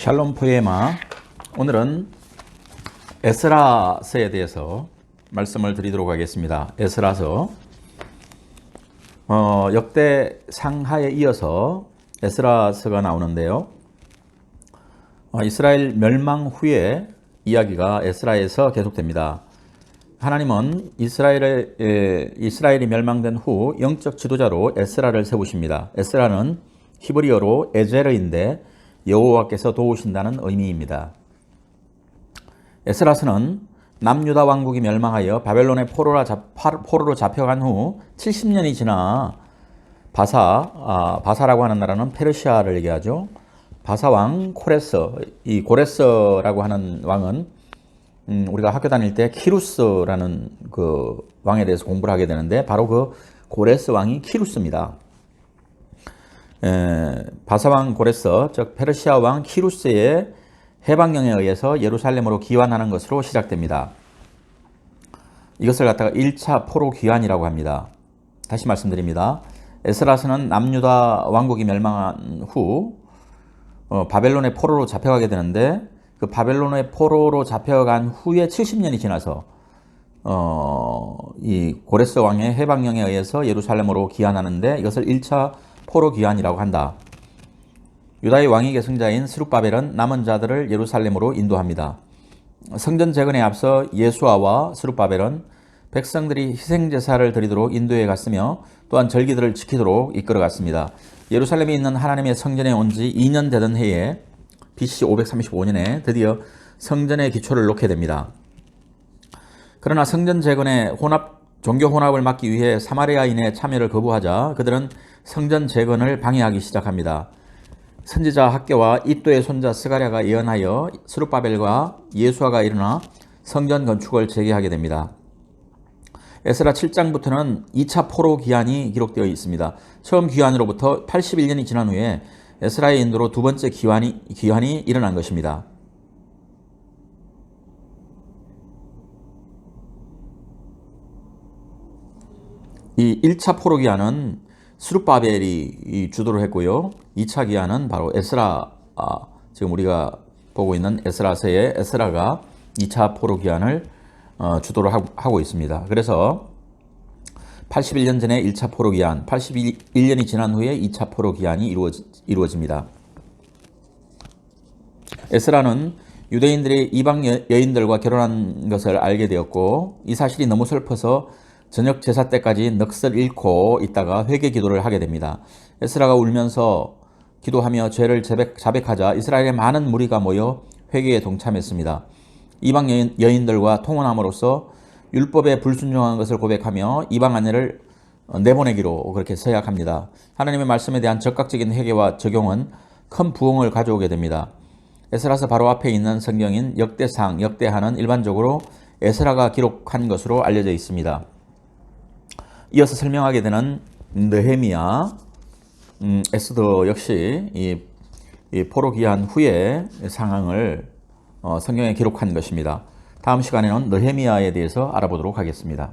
샬롬 포에마 오늘은 에스라서에 대해서 말씀을 드리도록 하겠습니다. 에스라서 어, 역대 상하에 이어서 에스라서가 나오는데요. 어, 이스라엘 멸망 후에 이야기가 에스라에서 계속됩니다. 하나님은 이스라엘의, 에, 이스라엘이 멸망된 후 영적 지도자로 에스라를 세우십니다. 에스라는 히브리어로 에제르인데 여호와께서 도우신다는 의미입니다. 에스라스는 남유다 왕국이 멸망하여 바벨론의 포로로 잡혀간 후 70년이 지나 바사, 아, 바사라고 하는 나라는 페르시아를 얘기하죠. 바사 왕 코레스, 이 고레스라고 하는 왕은 음, 우리가 학교 다닐 때 키루스라는 그 왕에 대해서 공부를 하게 되는데 바로 그 고레스 왕이 키루스입니다. 에, 바사왕 고레스, 즉 페르시아 왕 키루스의 해방령에 의해서 예루살렘으로 귀환하는 것으로 시작됩니다. 이것을 갖다가 1차 포로 귀환이라고 합니다. 다시 말씀드립니다. 에스라스는 남유다 왕국이 멸망한 후 어, 바벨론의 포로로 잡혀가게 되는데 그 바벨론의 포로로 잡혀간 후에 70년이 지나서 어, 이 고레스 왕의 해방령에 의해서 예루살렘으로 귀환하는데 이것을 1차 포로 귀환이라고 한다. 유다의 왕위 계승자인 스룹바벨은 남은 자들을 예루살렘으로 인도합니다. 성전 재건에 앞서 예수아와 스룹바벨은 백성들이 희생 제사를 드리도록 인도에 갔으며 또한 절기들을 지키도록 이끌어 갔습니다. 예루살렘에 있는 하나님의 성전에 온 지 2년 되던 해에 BC 535년에 드디어 성전의 기초를 놓게 됩니다. 그러나 성전 재건의 혼합 종교 혼합을 막기 위해 사마리아인의 참여를 거부하자 그들은 성전 재건을 방해하기 시작합니다. 선지자 학교와 이또의 손자 스가랴가 예언하여 스룹바벨과 예수아가 일어나 성전 건축을 재개하게 됩니다. 에스라 7장부터는 2차 포로 기한이 기록되어 있습니다. 처음 기한으로부터 81년이 지난 후에 에스라의 인도로 두 번째 기한이, 기한이 일어난 것입니다. 이 1차 포로 기한은 수룹바벨이 주도를 했고요. 2차 기한은 바로 에스라, 아, 지금 우리가 보고 있는 에스라서의 에스라가 2차 포로 기한을 어, 주도를 하고 있습니다. 그래서 81년 전에 1차 포로 기한, 81년이 지난 후에 2차 포로 기한이 이루어지, 이루어집니다. 에스라는 유대인들이 이방 여인들과 결혼한 것을 알게 되었고 이 사실이 너무 슬퍼서 저녁 제사 때까지 넋을 잃고 있다가 회개 기도를 하게 됩니다. 에스라가 울면서 기도하며 죄를 자백 하자 이스라엘의 많은 무리가 모여 회개에 동참했습니다. 이방 여인, 들과 통혼함으로써 율법에 불순종한 것을 고백하며 이방 아내를 내보내기로 그렇게 서약합니다. 하나님의 말씀에 대한 적극적인 회개와 적용은 큰 부흥을 가져오게 됩니다. 에스라서 바로 앞에 있는 성경인 역대상, 역대하는 일반적으로 에스라가 기록한 것으로 알려져 있습니다. 이어서 설명하게 되는 느헤미야, 음, 에스더 역시 이, 이 포로 기한 후의 상황을 어, 성경에 기록한 것입니다. 다음 시간에는 느헤미야에 대해서 알아보도록 하겠습니다.